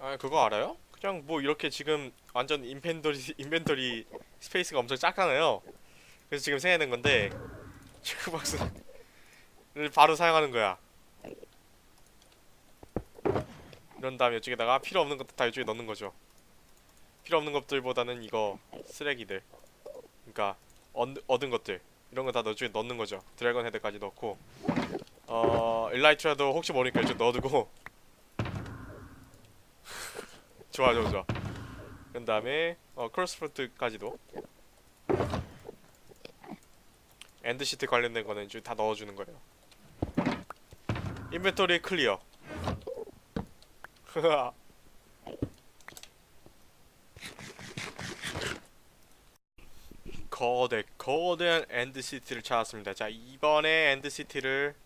아 그거 알아요? 그냥 뭐 이렇게 지금 완전 인벤토리 인벤토리 스페이스가 엄청 작잖아요. 그래서 지금 생각하는 건데 체크박스를 바로 사용하는 거야. 이런 다음에 이쪽에다가 필요 없는 것도 다 이쪽에 넣는 거죠. 필요 없는 것들보다는 이거 쓰레기들, 그러니까 얻, 얻은 것들 이런 거다 이쪽에 넣는 거죠. 드래곤 헤드까지 넣고 어 일라이트라도 혹시 모르니까 이쪽 넣어두고 좋아 좋아 좋아. 그 다음에 어 크로스프로트까지도. 엔드시트 관련된 거는 다 넣어주는 거예요. 인벤토리 클리어. 거대 거대한 엔드시티를 찾았습니다. 자 이번에 엔드시티를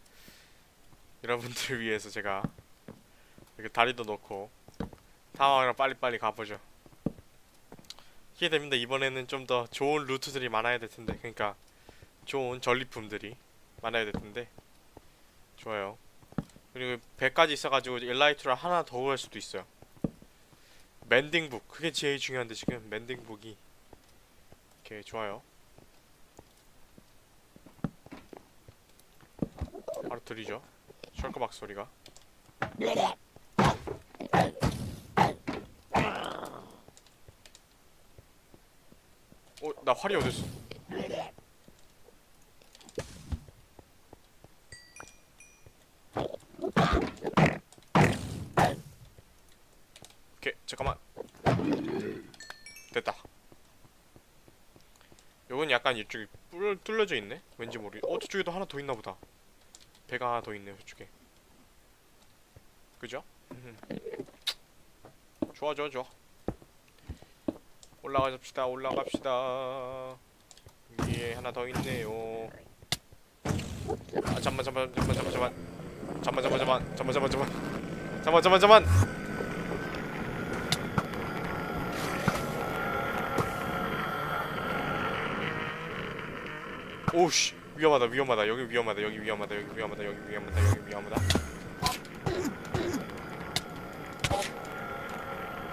여러분들 위해서 제가 이렇게 다리도 놓고 상황이랑 빨리빨리 가보죠. 기대됩니다. 이번에는 좀 더 좋은 루트들이 많아야 될 텐데, 그러니까 좋은 전리품들이 많아야 될 텐데, 좋아요. 그리고 100까지 있어가지고 일라이트를 하나 더 구할 수도 있어요. 멘딩북 그게 제일 중요한데 지금 멘딩북이 오케이 좋아요. 바로 들리죠? 셜크박 소리가. 나 활이 어딨어? 오케이, 잠깐만. 됐다. 요건 약간 이쪽이 뚫, 뚫려져 있네? 왠지 모르. 어, 저쪽에도 하나 더 있나 보다. 배가 하나 더 있네, 저쪽에. 그죠? 음. 좋아, 좋아, 좋아. 올라가줍시다 올라갑시다. 위에 하나 더 있네요. 아 잠만 잠만 잠만 잠만 잠만. 잠만 잠만 잠만 잠만 잠만 잠만. 잠만 잠만 오씨 위험하다 위험하다. 여기 위험하다 여기 위험하다 여기 위험하다 여기 위험하다 여기 위험하다.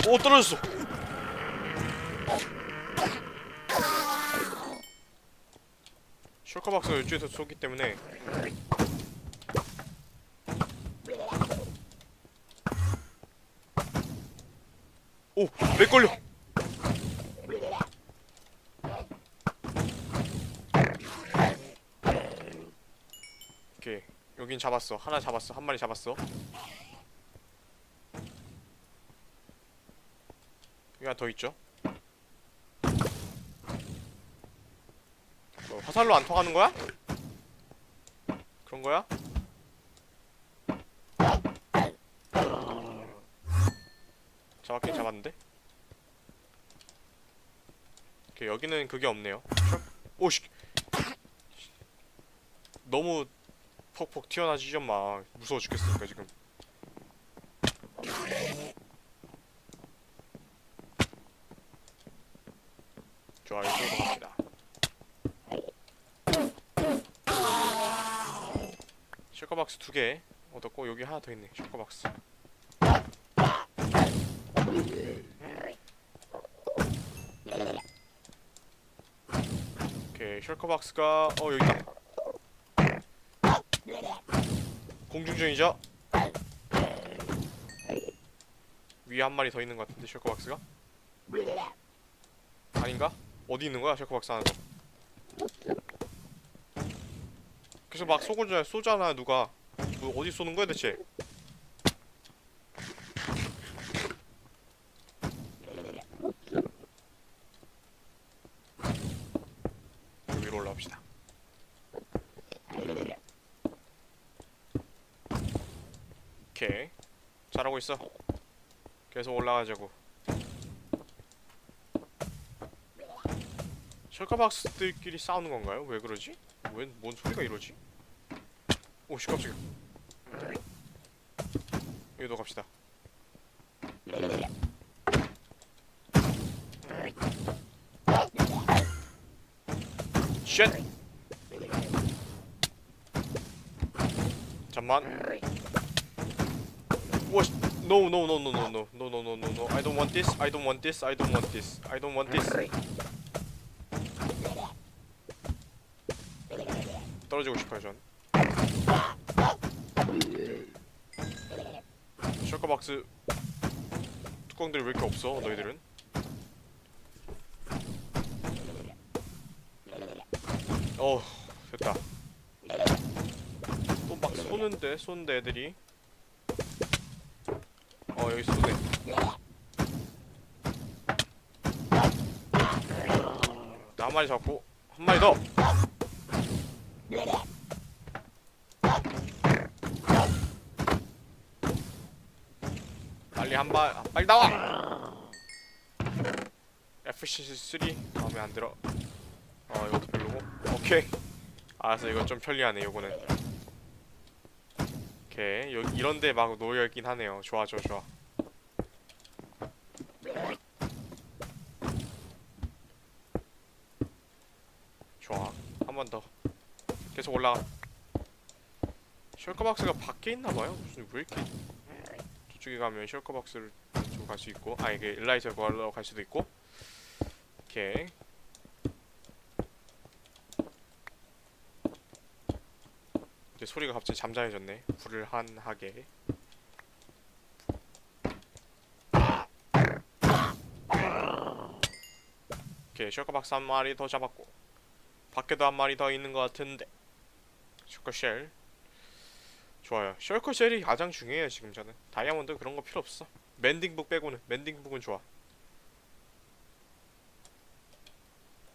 오 떨어졌어 셜커박스가 이쪽에서 쏘기 때문에 오! 렉 걸려! 오케이 여긴 잡았어 하나 잡았어 한 마리 잡았어 여기 하나 더 있죠 뭐 화살로 안 통하는 거야? 그런 거야? 잡았긴 잡았는데? 오케이 여기는 그게 없네요 오씨 너무 퍽퍽 튀어나오지 좀마 무서워 죽겠으니까 지금 좋아 이쪽으로 갑시다 셔커 박스 두 개 얻었고 여기 하나 더 있네. 셔커박스. 오케이 셔커박스가 어 여기 공중 중이죠? 위에 한 마리 더 있는 것 같은데 셔커박스가? 아닌가? 어디 있는 거야 셔커박스 하나 더 그래서 막 쏘고자 쏘잖아 누가 뭐 어디 쏘는 거야 대체 위로 올라갑시다 오케이 잘하고 있어 계속 올라가자고 셜카박스들끼리 싸우는 건가요? 왜 그러지? 왜, 뭔 소리가 이러지? 오씨 깜짝이야 여기도 갑시다 쉣 잠만 씨, No no no no no no no no no no no I don't want this I don't want this I don't want this I don't want this 떨어지고 싶어요 전 셔커박스. 뚜껑들이 왜 이렇게 없어 너희들은? 어 됐다. 또 막 쏘는데 쏘는데 애들이. 어 여기 쏘네. 나한 마리 잡고 한 마리 더 빨리 한발. 빨리 나와. FC3 마음에 안 들어. 어 이것도 별로고. 오케이. 알았어 이거 좀 편리하네 요거는 오케이. 여, 이런데 막 놓여있긴 하네요. 좋아 좋아 좋아. 좋아. 한 번 더. 계속 올라가. 셜커박스가 밖에 있나봐요? 무슨 왜 이렇게 저쪽에 가면 셜커 박스를 좀갈수 있고 아 이게 일라이트 구하러 갈 수도 있고. 오케이. 이제 소리가 갑자기 잠잠해졌네. 불한하게. 오케이 셜커 박스 한 마리 더 잡았고. 밖에도 한 마리 더 있는 것 같은데. 셜커 쉘 좋아요. 셜커 쉘이 가장 중요해요 지금 저는. 다이아몬드 그런 거 필요 없어. 멘딩북 빼고는 멘딩북은 좋아.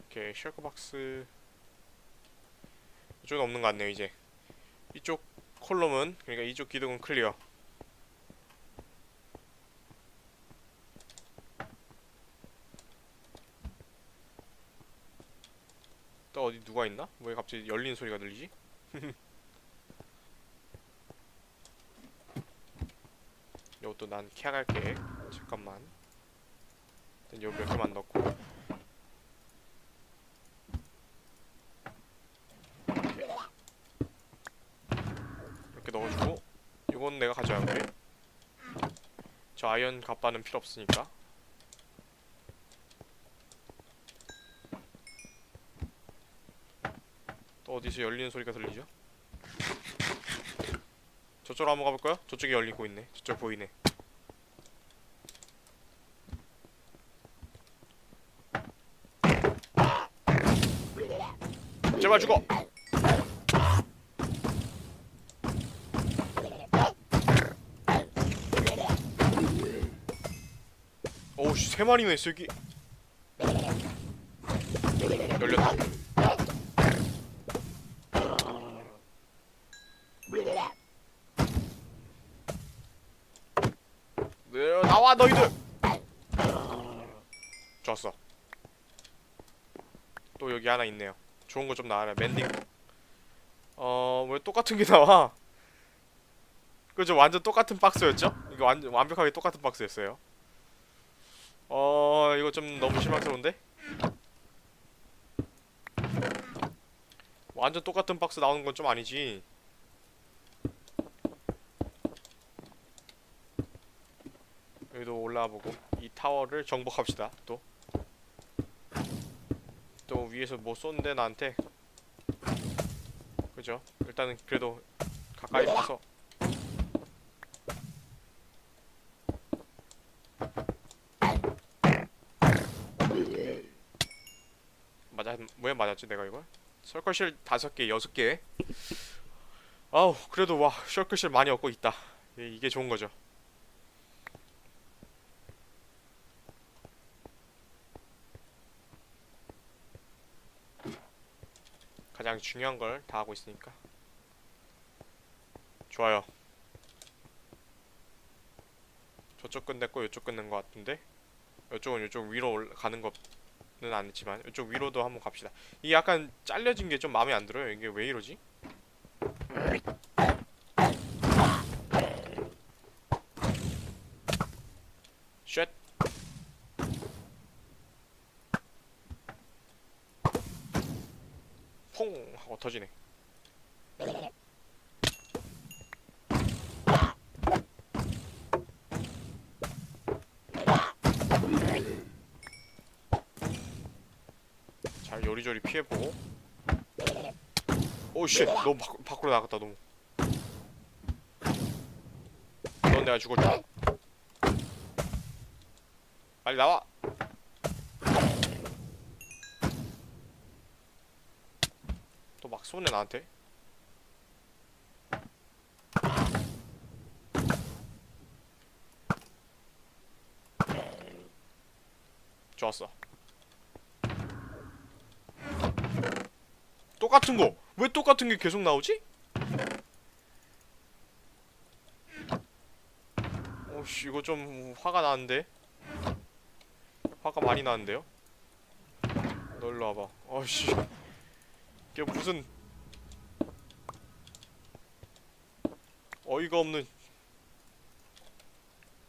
오케이 셜커 박스. 이쪽은 없는 것 같네요 이제. 이쪽 콜럼은 그러니까 이쪽 기둥은 클리어. 또 어디 누가 있나? 왜 갑자기 열리는 소리가 들리지? 이것도 난 캐갈게. 잠깐만. 일단 여기 몇 개만 넣고. 이렇게. 넣어주고. 이건 내가 가져갈게. 저 아이언 갑바는 필요 없으니까. 또 어디서 열리는 소리가 들리죠? 저쪽으로 한번 가볼까요? 저쪽에 열리고 있네. 저쪽 보이네 제발 죽어! 오우씨 세 마리네 저기. 열렸다. 네, 나와 너희들. 좋았어. 또 여기 하나 있네요 좋은 거 좀 나와라. 멘딩. 어왜 똑같은 게 나와. 그죠 완전 똑같은 박스였죠? 이거 완전 완벽하게 똑같은 박스였어요. 어 이거 좀 너무 실망스러운데? 완전 똑같은 박스 나오는 건 좀 아니지. 여기도 올라와 보고 이 타워를 정복합시다 또 또 위에서 뭐 쏜대 나한테? 그죠? 일단은 그래도 가까이 가서. 맞아 왜 맞았지 내가 이걸? 설커실 다섯 개 여섯 개. 아우 그래도 와 설커실 많이 얻고 있다. 이- 이게 좋은 거죠 가장 중요한 걸 다 하고 있으니까. 좋아요. 저쪽 끝냈고 이쪽 끝낸 것 같은데? 이쪽은 이쪽 위로 올라가는 거는 안 했지만 이쪽 위로도 한번 갑시다. 이게 약간 잘려진 게 좀 마음에 안 들어요. 이게 왜 이러지? 터지네. 잘 요리조리 피해보고. 오씨, 너무 밖, 으로 나갔다, 너무. 넌 내가 죽을 줄 빨리 나와! 쏘네 나한테. 좋았어. 똑같은 거. 왜 똑같은 게 계속 나오지? 오씨 이거 좀 화가 나는데? 화가 많이 나는데요? 너 일로 와봐. 어씨. 이게 무슨 어이가 없는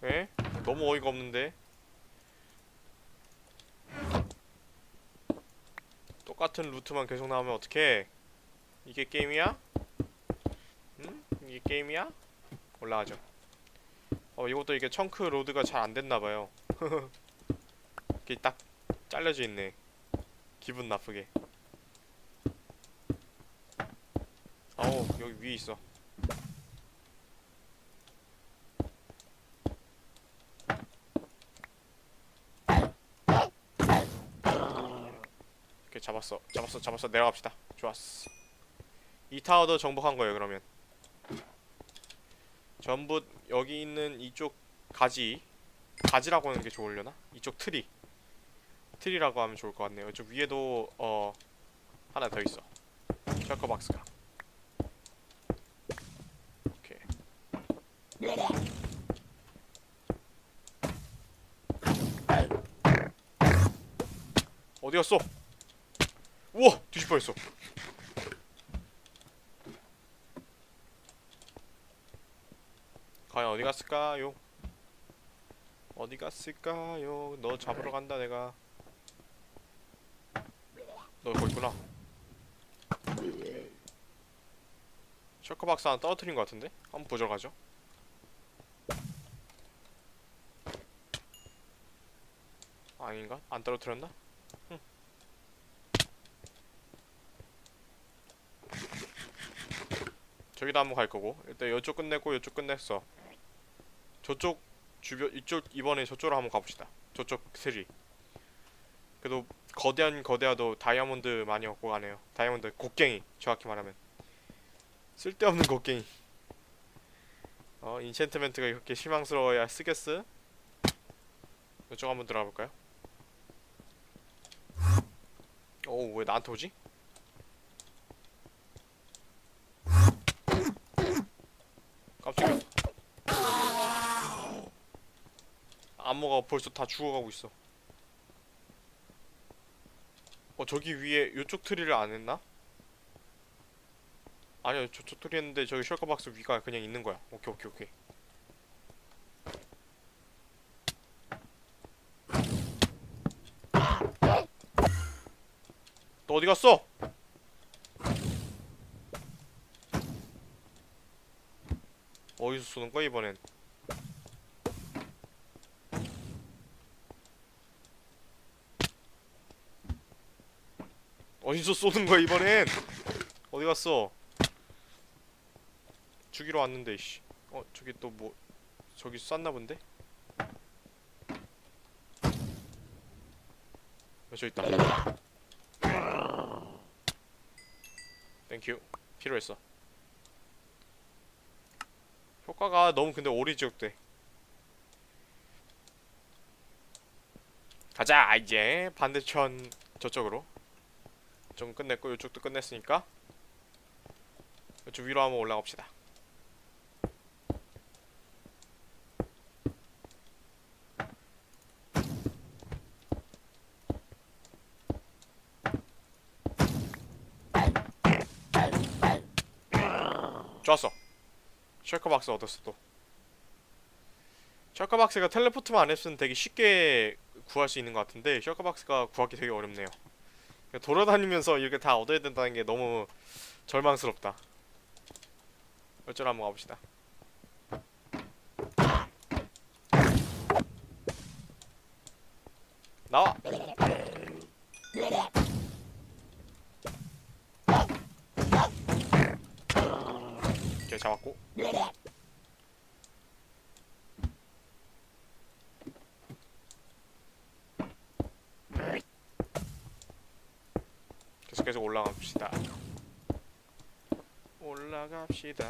에? 너무 어이가 없는데 똑같은 루트만 계속 나오면 어떡해 이게 게임이야? 응? 이게 게임이야? 올라가죠 어 이것도 이게 청크 로드가 잘 안 됐나봐요 이게 딱 잘려져 있네 기분 나쁘게 어우 여기 위에 있어 오케이 잡았어. 잡았어 잡았어. 내려갑시다. 좋았어. 이 타워도 정복한 거예요 그러면. 전부 여기 있는 이쪽 가지 가지라고 하는 게 좋으려나? 이쪽 트리. 트리라고 하면 좋을 것 같네요. 이쪽 위에도 어 하나 더 있어. 셔커 박스가. 오케이. 어디 갔어? 우와 뒤질 뻔했어 과연 어디 갔을까요? 어디 갔을까요? 너 잡으러 간다 내가 너 거기 있구나 셔커박스 하나 떨어뜨린 것 같은데? 한번 보러 가죠 아닌가? 안 떨어뜨렸나? 저기도 한번 갈 거고. 일단 이쪽 끝내고 이쪽 끝냈어. 저쪽 주변 이쪽 이번에 저쪽으로 한번 가봅시다. 저쪽 트리. 그래도 거대한 거대하도 다이아몬드 많이 얻고 가네요. 다이아몬드 곡괭이 정확히 말하면. 쓸데없는 곡괭이. 어 인챈트멘트가 이렇게 실망스러워야 쓰겠어? 이쪽 한번 들어가 볼까요? 오왜 나한테 오지? 깜짝이야 암모가 벌써 다 죽어가고 있어 어 저기 위에 요쪽 트리를 안 했나? 아니요 저쪽 트리 했는데 저기 셜커박스 위가 그냥 있는 거야 오케이 오케이 오케이 너 어디 갔어? 어디서 쏘는 거야 이번엔? 어디서 쏘는 거야 이번엔? 어디 갔어? 죽이러 왔는데 씨. 어 저기 또 뭐 저기 쐈나 본데? 어, 저 있다. 땡큐 필요했어 효과가 너무 근데 오래 지역돼 가자 이제 반대편 저쪽으로. 좀 끝냈고 이쪽도 끝냈으니까 이쪽 위로 한번 올라갑시다. 좋았어 셜커박스 얻었어 또? 셜커박스가 텔레포트만 안 했으면 되게 쉽게 구할 수 있는 것 같은데 셜커박스가 구하기 되게 어렵네요. 그러니까 돌아다니면서 이렇게 다 얻어야 된다는 게 너무 절망스럽다. 어쩌라 한번 가봅시다. 나와 잡았고. 계속 계속 올라갑시다. 올라갑시다.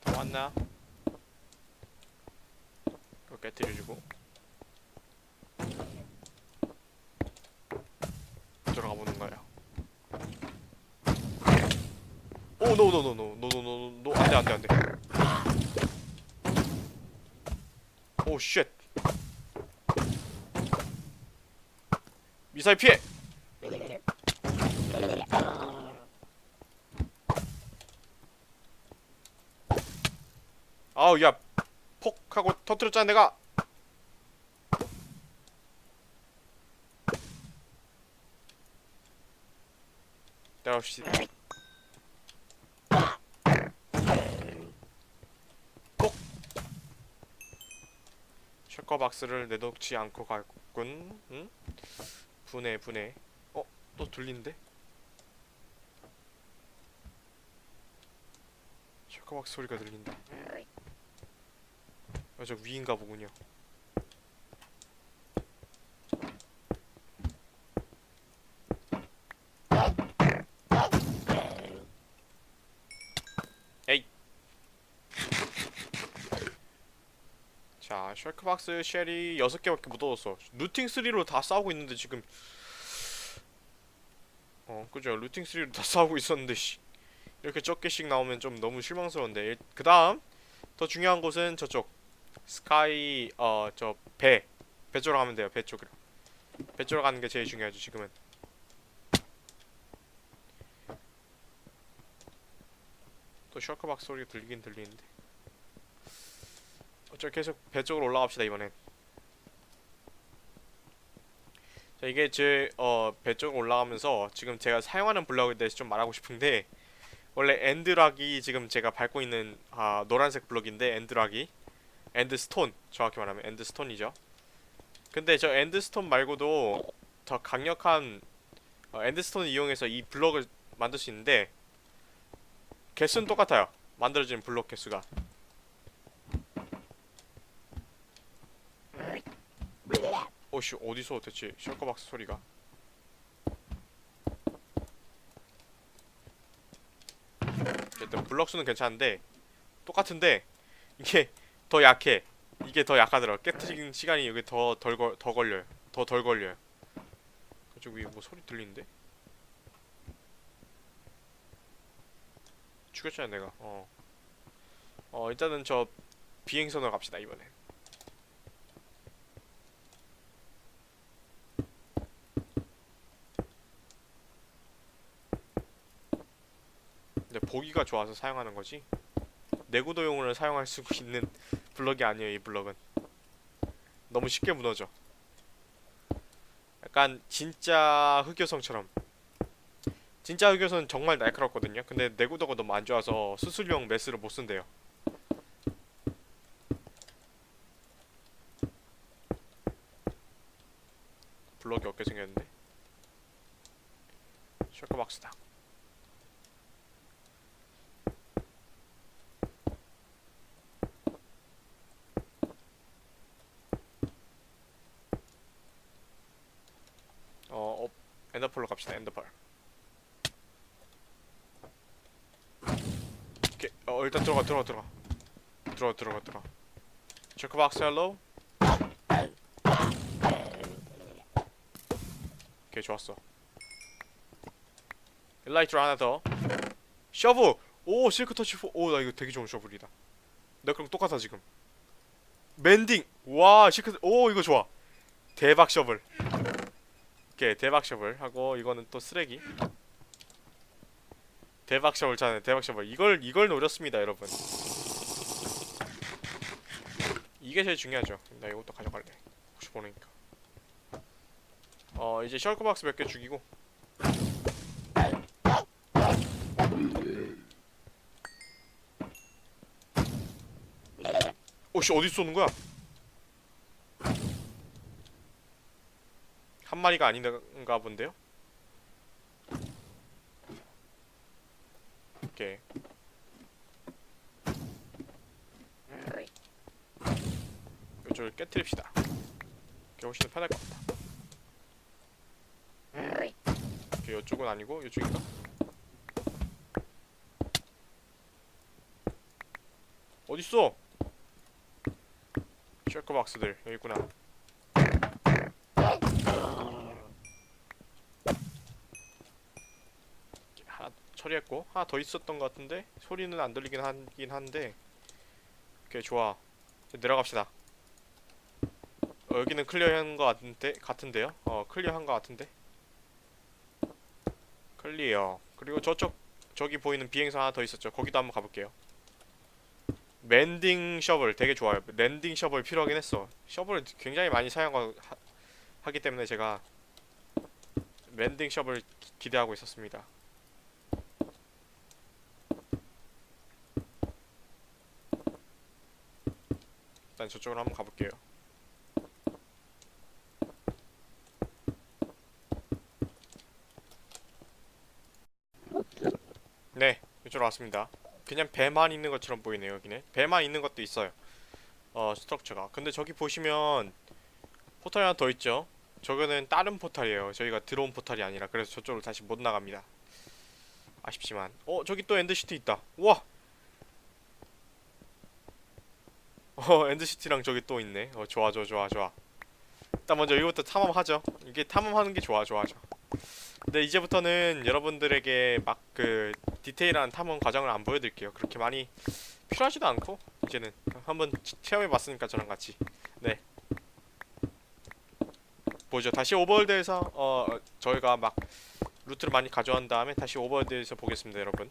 다 왔나? 이거 깨뜨려주고 들어가 보는 거야. 오, 노, 노, 노, 노, 노, 노, 노, 노, 안돼, 안돼, 안돼. 오, 쉣. 미사일 피해. 아우, 야, 폭 하고 터뜨렸잖아, 내가. 내려옵시다. 꼭 셔커 박스를 내놓지 않고 갔군. 응? 분해 분해. 어? 또 들린데? 셔커 박스 소리가 들린다. 아, 저 위인가 보군요. 자, 셜크박스 쉘이 6개밖에 못 얻었어. 루팅 3로 다 싸우고 있는데 지금 어, 그죠. 루팅 3로 다 싸우고 있었는데 씨. 이렇게 적게씩 나오면 좀 너무 실망스러운데. 그다음 더 중요한 곳은 저쪽 스카이 어, 저 배. 배 쪽으로 가면 돼요. 배 쪽으로. 배 쪽으로 가는 게 제일 중요하죠, 지금은. 또 셜크박스 소리가 들리긴 들리는데. 어쩔 계속 배 쪽으로 올라갑시다 이번엔. 자 이게 제 어 배 쪽으로 올라가면서 지금 제가 사용하는 블럭에 대해서 좀 말하고 싶은데 원래 엔드락이 지금 제가 밟고 있는 아 노란색 블럭인데 엔드락이 엔드스톤 정확히 말하면 엔드스톤이죠. 근데 저 엔드스톤 말고도 더 강력한 어, 엔드스톤을 이용해서 이 블럭을 만들 수 있는데 개수는 똑같아요. 만들어지는 블록 개수가. 어씨 어디서 대체 셔커박스 소리가? 일단 블럭수는 괜찮은데 똑같은데 이게 더 약해. 이게 더 약하더라 깨트리는 시간이 여기 더 덜 걸 더 걸려요. 더 덜 걸려요. 그쪽 위에 뭐 소리 들리는데? 죽였잖아 내가. 어. 어 일단은 저 비행선으로 갑시다 이번엔 근데 보기가 좋아서 사용하는 거지? 내구도용으로 사용할 수 있는 블럭이 아니에요 이 블럭은. 너무 쉽게 무너져. 약간 진짜 흑요성처럼. 진짜 흑요성은 정말 날카롭거든요. 근데 내구도가 너무 안 좋아서 수술용 메스를 못 쓴대요. 블럭이 어떻게 생겼는데. 셔커박스다 어, 어 엔더펄로 갑시다. 엔더펄. 오케이. 어, 일단 들어가 들어가 들어가. 들어가 들어가 들어가. 체크박스 헬로. 오케이, 좋았어. 일라이트 하나 더. 셔브. 오, 실크 터치 4. 오, 나 이거 되게 좋은 셔블이다. 나 그럼 똑같아 지금. 멘딩. 와, 실크. 오, 이거 좋아. 대박 셔블. 오케이 대박 셔블 하고 이거는 또 쓰레기. 대박 셔블 자네 대박 셔블. 이걸 이걸 노렸습니다 여러분. 이게 제일 중요하죠. 나 이것도 가져갈래. 혹시 모르니까. 어 이제 셜크박스 몇 개 죽이고. 오씨 어디 쏘는 거야 한 마리가 아닌가 본데요? 오케이. 이쪽을 깨뜨립시다. 이게 훨씬 편할 것 같다. 이렇게 이쪽은 아니고 이쪽인가? 어딨어? 쉐커박스들 여기 있구나. 처리했고 하나 더 있었던 것 같은데 소리는 안 들리긴 하긴 한데 오케이 좋아. 내려갑시다. 어, 여기는 클리어한 것 같은데 같은데요? 어 클리어한 것 같은데? 클리어. 그리고 저쪽 저기 보이는 비행선 하나 더 있었죠. 거기도 한번 가볼게요. 랜딩 셔블 되게 좋아요. 랜딩 셔블 필요하긴 했어. 셔블을 굉장히 많이 사용하기 때문에 제가 랜딩 셔블 기- 기대하고 있었습니다 일단 저쪽으로 한번 가볼게요. 네, 이쪽으로 왔습니다. 그냥 배만 있는 것처럼 보이네요, 여기는. 배만 있는 것도 있어요. 어, 스트럭처가. 근데 저기 보시면 포탈이 하나 더 있죠? 저거는 다른 포탈이에요. 저희가 들어온 포탈이 아니라. 그래서 저쪽으로 다시 못 나갑니다. 아쉽지만. 어, 저기 또 엔드시티 있다. 우와! 어 엔드시티랑 저기 또 있네. 어 좋아 좋아 좋아 좋아. 일단 먼저 이것부터 탐험하죠. 이게 탐험하는 게 좋아 좋아 좋아. 근데 이제부터는 여러분들에게 막 그 디테일한 탐험 과정을 안 보여드릴게요. 그렇게 많이 필요하지도 않고 이제는. 한번 치- 체험해봤으니까 저랑 같이. 네. 보죠. 다시 오버월드에서 어 어, 저희가 막 루트를 많이 가져온 다음에 다시 오버월드에서 보겠습니다 여러분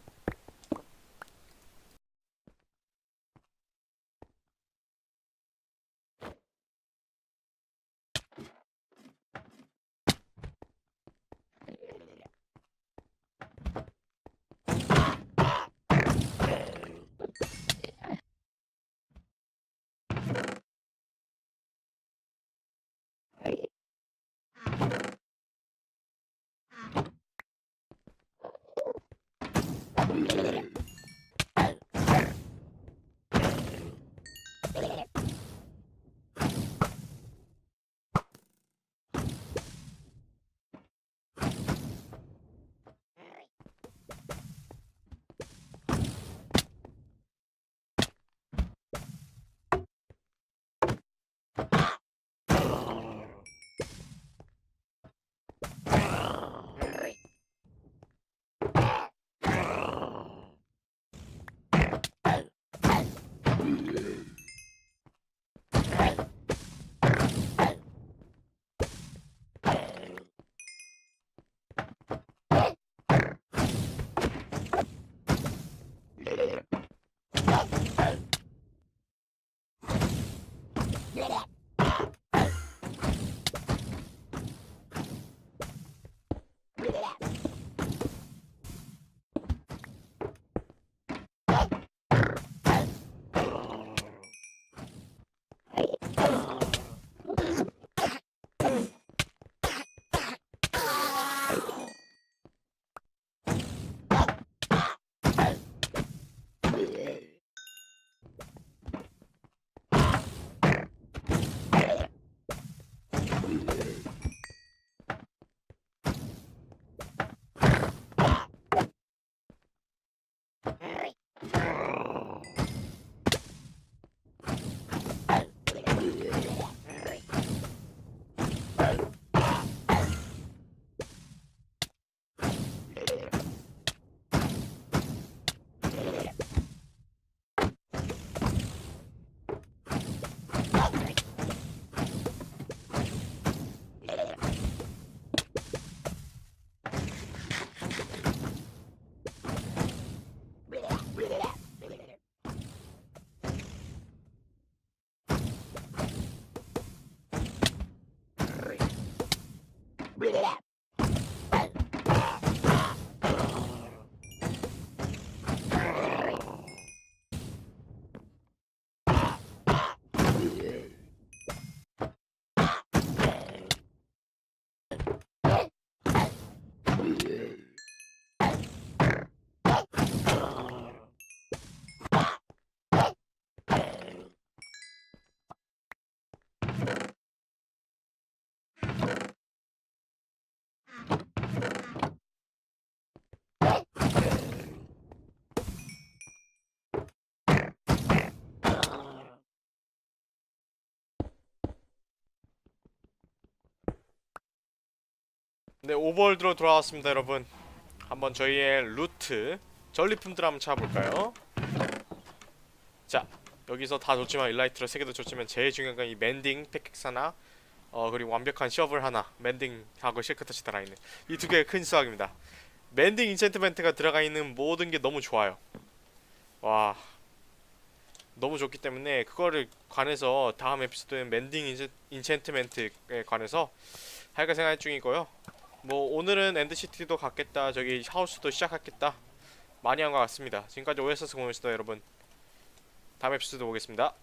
네 오버월드로 돌아왔습니다 여러분. 한번 저희의 루트 전리품들 한번 찾아볼까요? 자 여기서 다 좋지만 일라이트로 세 개도 좋지만 제일 중요한 건 이 멘딩 팩엑스 하나 어 그리고 완벽한 셔블 하나 멘딩하고 실크터치 달아있는 이 두 개의 큰 수확입니다. 멘딩 인챈트멘트가 들어가 있는 모든 게 너무 좋아요. 와 너무 좋기 때문에 그거를 관해서 다음 에피소드는 멘딩 인챈- 인챈트멘트에 관해서 할까 생각 중이고요 뭐 오늘은 엔드시티도 갔겠다. 저기 하우스도 시작했겠다. 많이 한 것 같습니다. 지금까지 오에스스 공유였습니다 여러분 다음 에피소드 보겠습니다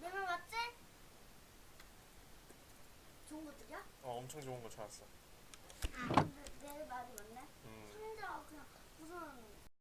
내 말 맞지? 좋은 것들이야? 어 엄청 좋은 거 찾았어